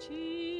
cheese.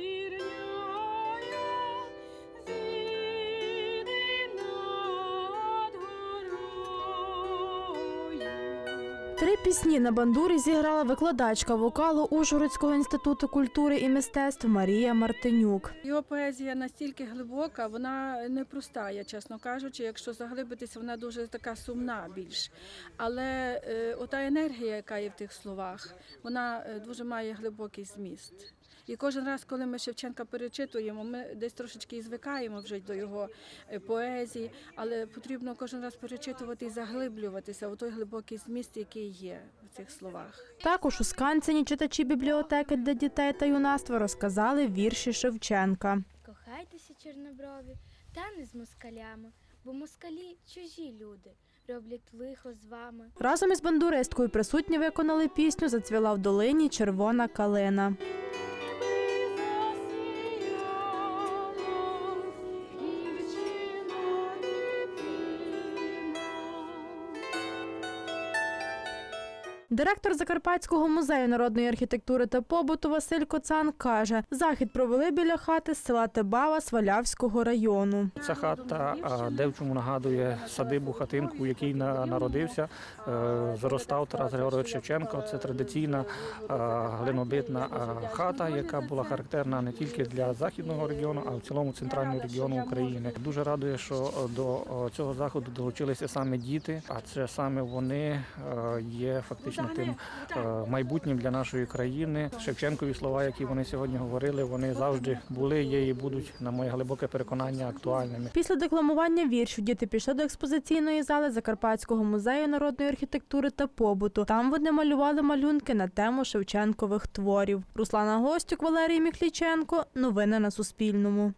Три пісні на бандурі зіграла викладачка вокалу Ужгородського інституту культури і мистецтв Марія Мартинюк. Його поезія настільки глибока, вона не проста, я чесно кажучи. Якщо заглибитися, вона дуже така сумна більш. Але е, ота енергія, яка є в тих словах, вона е, дуже має глибокий зміст. І кожен раз, коли ми Шевченка перечитуємо, ми десь трошечки і звикаємо вже до його е, поезії, але потрібно кожен раз перечитувати і заглиблюватися у той глибокий зміст, який є в цих словах. Також у Сканцині читачі бібліотеки для дітей та юнацтва розказали вірші Шевченка. Кохайтеся, чорноброві, та не з москалями, бо москалі чужі люди, роблять лихо з вами. Разом із бандуристкою присутні виконали пісню Зацвіла в долині червона калина. Директор Закарпатського музею народної архітектури та побуту Василь Коцан каже, захід провели біля хати з села Тебава Свалявського району. Ця хата девчому нагадує садибу, хатинку, в якій народився, е, зростав Тарас Григорович Шевченко. Це традиційна глинобитна хата, яка була характерна не тільки для західного регіону, а в цілому центрального регіону України. Дуже радує, що е, до е, цього заходу долучилися саме діти, а це саме вони е, є фактично тим е, майбутнім для нашої країни. Шевченкові слова, які вони сьогодні говорили, вони завжди були, є і будуть, на моє глибоке переконання, актуальними. Після декламування віршів діти пішли до експозиційної зали Закарпатського музею народної архітектури та побуту. Там вони малювали малюнки на тему Шевченкових творів. Руслана Гостюк, Валерій Міхліченко. Новини на Суспільному.